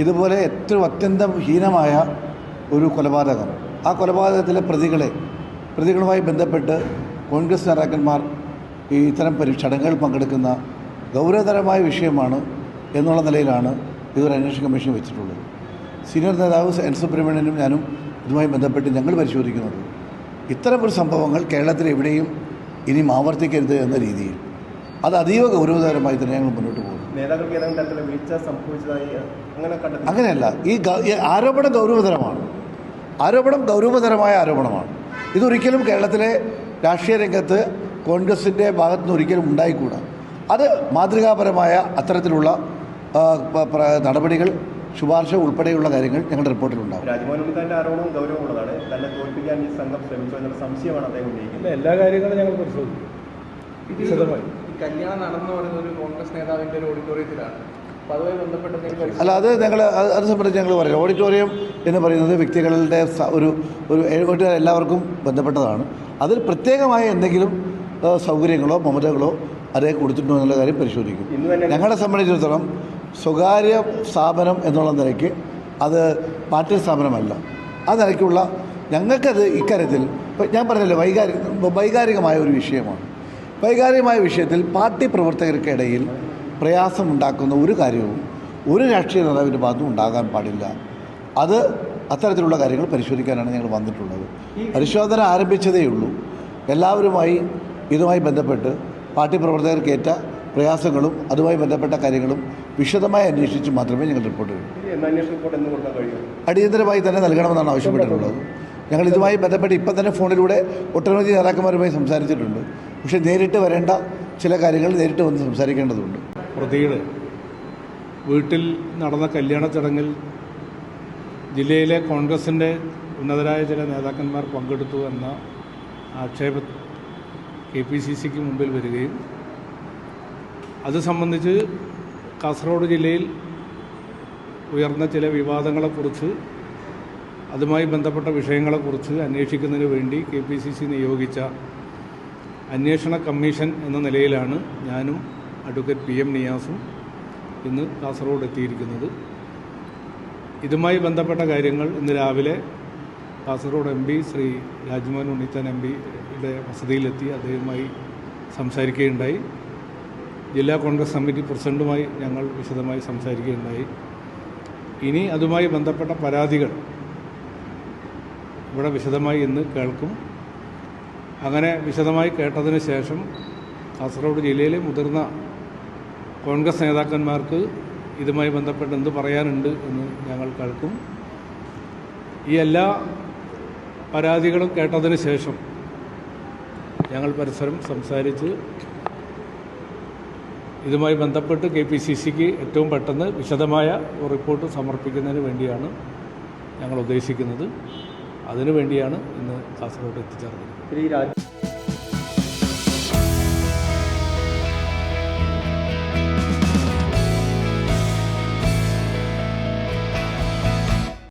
ഇതുപോലെ ഏറ്റവും അത്യന്തം ഹീനമായ ഒരു കൊലപാതകം. ആ കൊലപാതകത്തിലെ പ്രതികളെ പ്രതികളുമായി ബന്ധപ്പെട്ട് കോൺഗ്രസ് നേതാക്കന്മാർ ഈ ഇത്തരം പരി ചടങ്ങുകൾ പങ്കെടുക്കുന്ന ഗൗരവതരമായ വിഷയമാണ് എന്നുള്ള നിലയിലാണ് ഇതൊരു അന്വേഷണ കമ്മീഷൻ വെച്ചിട്ടുള്ളത്. സീനിയർ നേതാവ് എൻ സുബ്രഹ്മണ്യനും ഞാനും ഇതുമായി ബന്ധപ്പെട്ട് ഞങ്ങൾ പരിശോധിക്കുന്നത് ഇത്തരം ഒരു സംഭവങ്ങൾ കേരളത്തിൽ എവിടെയും ഇനിയും ആവർത്തിക്കരുത് എന്ന രീതിയിൽ. അത് അതീവ ഗൗരവതരമായി തന്നെ ഞങ്ങൾ മുന്നോട്ട് പോകുന്നു. നേതാക്കൾക്ക് ഏതെങ്കിലും തരത്തിലുള്ള വീഴ്ച സംഭവിച്ചതായി അങ്ങനെ കണ്ടെത്തി അങ്ങനെയല്ല ഈ ആരോപണം ഗൗരവതരമാണ്. ആരോപണം ഗൗരവതരമായ ആരോപണമാണ്. ഇതൊരിക്കലും കേരളത്തിലെ രാഷ്ട്രീയ രംഗത്ത് കോൺഗ്രസിന്റെ ഭാഗത്തു നിന്ന് ഒരിക്കലും ഉണ്ടായിക്കൂടാ. അത് മാതൃകാപരമായ അത്തരത്തിലുള്ള നടപടികൾ ശുപാർശ ഉൾപ്പെടെയുള്ള കാര്യങ്ങൾ ഞങ്ങളുടെ റിപ്പോർട്ടിലുണ്ടാകും രാജ്മോഹൻ ഉണ്ണിത്താന്റെ ആരോപണം ഗൗരവമുള്ളതാണ്. തന്നെ തോൽപ്പിക്കാൻ ഈ സംഘം ശ്രമിച്ചു എന്നുള്ള സംശയമാണ് അദ്ദേഹം ഉന്നയിക്കുന്നത്. എല്ലാ കാര്യങ്ങളും ഞങ്ങൾ പരിശോധിക്കും. വിശദമായി കല്യാണം നടന്നു ഒരു കോൺഗ്രസ് നേതാവിന്റെ ഒരു ഓഡിറ്റോറിയത്തിലാണ് അല്ല അത് ഞങ്ങൾ അത് സംബന്ധിച്ച് ഞങ്ങൾ പറയാം ഓഡിറ്റോറിയം എന്ന് പറയുന്നത് വ്യക്തികളുടെ ഒരു ഒരു എല്ലാവർക്കും ബന്ധപ്പെട്ടതാണ്. അതിൽ പ്രത്യേകമായ എന്തെങ്കിലും സൗകര്യങ്ങളോ മമതകളോ അതേ കൊടുത്തിട്ടുണ്ടോ എന്നുള്ള കാര്യം പരിശോധിക്കും. ഞങ്ങളെ സംബന്ധിച്ചിടത്തോളം സ്വകാര്യ സ്ഥാപനം എന്നുള്ള നിലയ്ക്ക് അത് പാർട്ടി സ്ഥാപനമല്ല. ആ നിലയ്ക്കുള്ള ഞങ്ങൾക്കത് ഇക്കാര്യത്തിൽ ഞാൻ പറഞ്ഞല്ലോ വൈകാരിക വൈകാരികമായ ഒരു വിഷയമാണ്. വൈകാരികമായ വിഷയത്തിൽ പാർട്ടി പ്രവർത്തകർക്കിടയിൽ പ്രയാസമുണ്ടാക്കുന്ന ഒരു കാര്യവും ഒരു രാഷ്ട്രീയ നേതാവിന്റെ ഭാഗത്തും ഉണ്ടാകാൻ പാടില്ല. അത് അത്തരത്തിലുള്ള കാര്യങ്ങൾ പരിശോധിക്കാനാണ് ഞങ്ങൾ വന്നിട്ടുള്ളത്. പരിശോധന ആരംഭിച്ചതേ ഉള്ളൂ. എല്ലാവരുമായി ഇതുമായി ബന്ധപ്പെട്ട് പാർട്ടി പ്രവർത്തകർക്കേറ്റ പ്രയാസങ്ങളും അതുമായി ബന്ധപ്പെട്ട കാര്യങ്ങളും വിശദമായി അന്വേഷിച്ച് മാത്രമേ ഞങ്ങൾ റിപ്പോർട്ട് ചെയ്യൂ. അടിയന്തരമായി തന്നെ നൽകണമെന്നാണ് ആവശ്യപ്പെട്ടിട്ടുള്ളത്. ഞങ്ങൾ ഇതുമായി ബന്ധപ്പെട്ട് ഇപ്പം തന്നെ ഫോണിലൂടെ ഒട്ടനവധി നേതാക്കന്മാരുമായി സംസാരിച്ചിട്ടുണ്ട്. പക്ഷേ നേരിട്ട് വരേണ്ട ചില കാര്യങ്ങൾ നേരിട്ട് വന്ന് സംസാരിക്കേണ്ടതുണ്ട്. പ്രതിയുടെ വീട്ടിൽ നടന്ന കല്യാണ ചടങ്ങിൽ ജില്ലയിലെ കോൺഗ്രസിന്റെ ഉന്നതരായ ചില നേതാക്കന്മാർ പങ്കെടുത്തു എന്ന ആക്ഷേപ കെ പി സി സിക്ക് മുമ്പിൽ വരികയും അത് സംബന്ധിച്ച് കാസർഗോഡ് ജില്ലയിൽ ഉയർന്ന ചില വിവാദങ്ങളെക്കുറിച്ച് അതുമായി ബന്ധപ്പെട്ട വിഷയങ്ങളെക്കുറിച്ച് അന്വേഷിക്കുന്നതിന് വേണ്ടി കെ പി സി സി നിയോഗിച്ച അന്വേഷണ കമ്മീഷൻ എന്ന നിലയിലാണ് ഞാനും അഡ്വക്കേറ്റ് പി എം നിയാസും ഇന്ന് കാസർഗോഡ് എത്തിയിരിക്കുന്നത്. ഇതുമായി ബന്ധപ്പെട്ട കാര്യങ്ങൾ ഇന്ന് രാവിലെ Kasaragod M P Shri Rajmohan Unnithan M പിയുടെ വസതിയിലെത്തി അദ്ദേഹവുമായി സംസാരിക്കുകയുണ്ടായി. ജില്ലാ കോൺഗ്രസ് കമ്മിറ്റി പ്രസിഡന്റുമായി ഞങ്ങൾ വിശദമായി സംസാരിക്കുകയുണ്ടായി. ഇനി അതുമായി ബന്ധപ്പെട്ട പരാതികൾ ഇവിടെ വിശദമായി ഇന്ന് കേൾക്കും. അങ്ങനെ വിശദമായി കേട്ടതിന് ശേഷം കാസർഗോഡ് ജില്ലയിലെ മുതിർന്ന കോൺഗ്രസ് നേതാക്കന്മാർക്ക് ഇതുമായി ബന്ധപ്പെട്ട് എന്ത് പറയാനുണ്ട് എന്ന് ഞങ്ങൾ കേൾക്കും. ഈ എല്ലാ പരാതികളും കേട്ടതിന് ശേഷം ഞങ്ങൾ പരസ്പരം സംസാരിച്ച് ഇതുമായി ബന്ധപ്പെട്ട് കെ പി സി സിക്ക് ഏറ്റവും പെട്ടെന്ന് വിശദമായ റിപ്പോർട്ട് സമർപ്പിക്കുന്നതിന് വേണ്ടിയാണ് ഞങ്ങൾ ഉദ്ദേശിക്കുന്നത്. അതിനു വേണ്ടിയാണ് ഇന്ന് കാസർഗോഡ് എത്തിച്ചേർന്നത്.